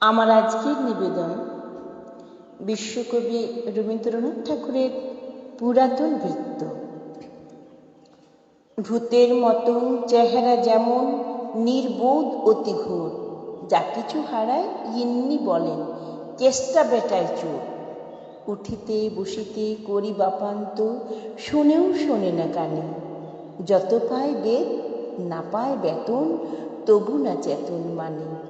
আমার আজকের নিবেদন বিশ্বকবি রবীন্দ্রনাথ ঠাকুরের পুরাতন বৃত্ত। ভূতের মতন চেহারা যেমন নির্বোধ অতি ঘোর, যা কিছু হারায় ইন্নি বলেন, চেষ্টা বেটায় চোর। উঠিতে বসিতে করি বাপান্ত, শুনেও শোনে না কানে। যত পায় বেদ, না পায় বেতন, তবু না চেতন মানে।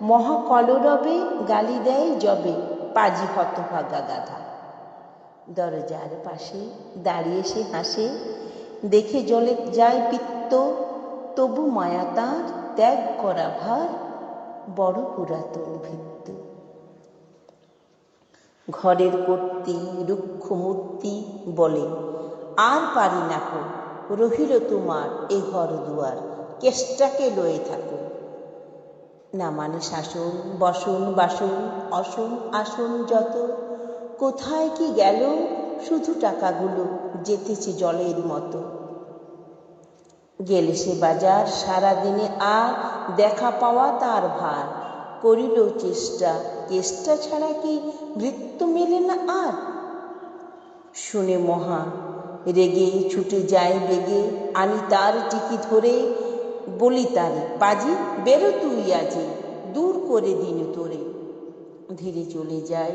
মহাকলরবে গালি দেয় জবে পাজি হতভাগা গাধা। দরজার পাশে দাঁড়িয়ে সে হাসে, দেখে জলে যায় পিত্ত, তবু মায়া তাঁর ত্যাগ করা ভার, বড় পুরাতন ভিত্ত ঘরের কর্তি রুক্ষ মূর্তি বলে, আর পারি না কো, রহিল তোমার এ ঘর দুয়ার, কেষ্টাকে লয়ে থাকো। না মানে শাসন, বসন, বাসন, অসন, আসন যত। কোথায় কি গেল? শুধু টাকাগুলো যেতেছে জলের মতো। গেলে সে বাজার, সারাদিনে আর দেখা পাওয়া তার ভার। করিল চেষ্টা চেষ্টা ছাড়া কি বৃত্ত মেলে না আর? শুনে মহা রেগে ছুটে যায় বেগে, আনি তার টিকি ধরে বলি তারে পাজি বেরো তুই আজি, দূর করে দিন তোরে। ধীরে চলে যায়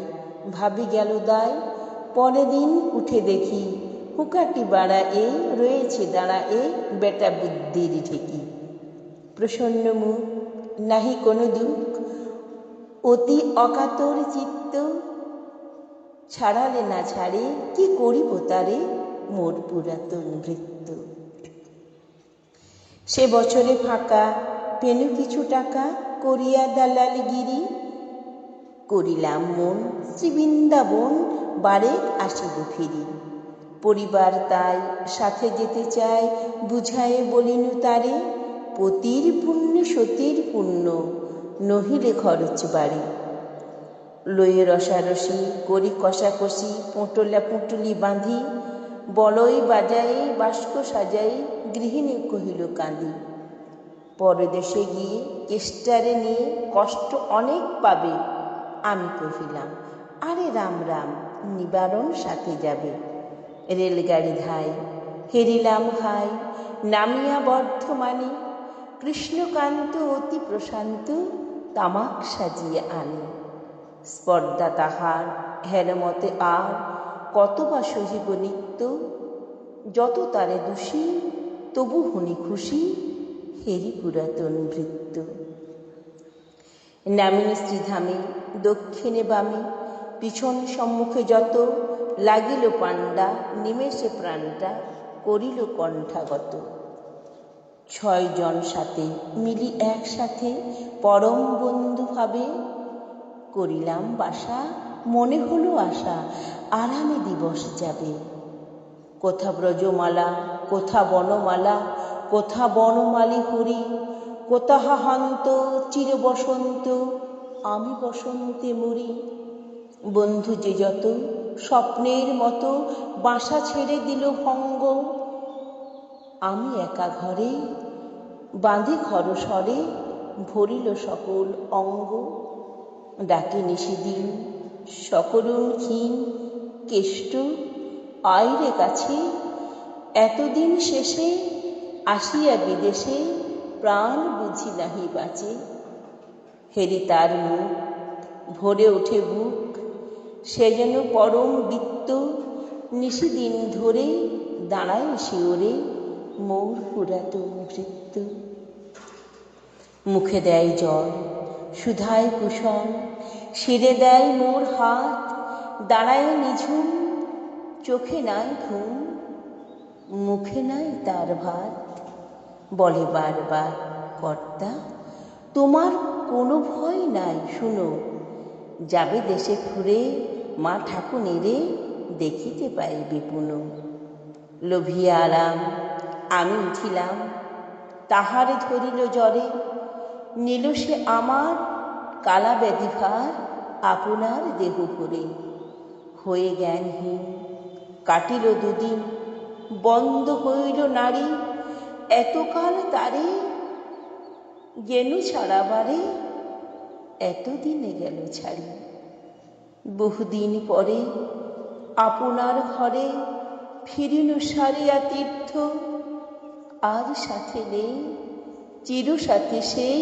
ভাবি গেল দায়। পরে দিন উঠে দেখি, হুকাটি বাড়া এ, রয়েছে দাঁড়া এ, বেটা বুদ্ধির ঠেকি প্রসন্ন মুখ, নাহি কোনো দুঃখ, অতি অকাতর চিত্ত। ছাড়ালে না ছাড়ে, কি করিব তারে? মোর পুরাতন বৃত্ত সে বছরে ফাঁকা পেনু কিছু টাকা করিয়া দালালগিরি। করিলাম মন শ্রীবৃন্দাবন বারে আসিব ফিরি। পরিবার তাই সাথে যেতে চায় বুঝায়ে বলিনু তারে, পতির পুণ্য, সতীর পুণ্য, নহিলে খরচ বাড়ি। লয়ে রসারসি করি কষাকষি, পোঁটলা পুঁটুলি বাঁধি বলই বাজাই বাস্ক সাজাই, গৃহিণী কহিল কাঁদি। পরদেশে গিয়ে কেষ্টারে নিয়ে কষ্ট অনেক পাবে, আমি কহিলাম, আরে রাম রাম, নিবারণ সাথে যাবে। রেলগাড়ি ধাই হেরিলাম হাই নামিয়া বর্ধমানে, কৃষ্ণকান্ত অতি প্রশান্ত, তামাক সাজিয়ে আনে। স্পর্ধা তাহার, হেরমতে আর কত বা সহিব নিত্য, যত তারে দোষী, তবু হুনি খুশি, হেরি পুরাতন ভৃত্য। নামিনী শ্রীধামে, দক্ষিণে বামে, পিছন সম্মুখে যত, লাগিল পাণ্ডা, নিমেষে প্রাণটা করিল কণ্ঠাগত। ছয়জন সাথে মিলি একসাথে পরম বন্ধুভাবে করিলাম বাসা। মনে হলো আশা, আরামে দিবস যাবে। কোথা ব্রজমালা, কোথা বনমালা, কোথা বনমালী হরি কোথা হাহান্ত চির বসন্ত আমি বসন্তে মরি বন্ধু যে যত স্বপ্নের মতো বাসা ছেড়ে দিল ভঙ্গ, আমি একা ঘরে বাঁধে খরস্বরে ভরিল সকল অঙ্গ। ডাকে নিষিদিন সকরুণ ক্ষীণ কেষ্ট আইরে কাছে, এতদিন শেষে আসিয়া বিদেশে প্রাণ বুঝি নাহি বাঁচে। হেরি তার মুখ ভরে ওঠে বুক, সে যেন পরম বৃত্ত নিশিদিন ধরে দাঁড়ায় শিওরে মোর পুরাতন ভৃত্য মুখে দেয় জল, সুধায় কুসন শিরে দেয় মোর হাত, দাঁড়ায় নিঝুম, চোখে নাই ঘুম, মুখে নাই তার ভাত। বলে বারবার, কর্তা, তোমার কোনো ভয় নাই, শুনো, যাবে দেশে ঘুরে, মা ঠাকুনেরে দেখিতে পাইবে পুনঃ। লোভিয়া আরাম, আমি উঠিলাম, তাহারে ধরিল জ্বরে, নিল সে আমার কালা ব্যাধিভার আপনার দেহ ভরে হয়ে জ্ঞানহীন, কাটিল দুদিন, বন্ধ হইল নারী, এতকাল তারে গেনু ছাড়াবারে এতদিনে গেল ছাড়ি। বহুদিন পরে আপনার ঘরে ফিরিল সারিয়া তীর্থ, আর সাথে নেই চির সাথে সেই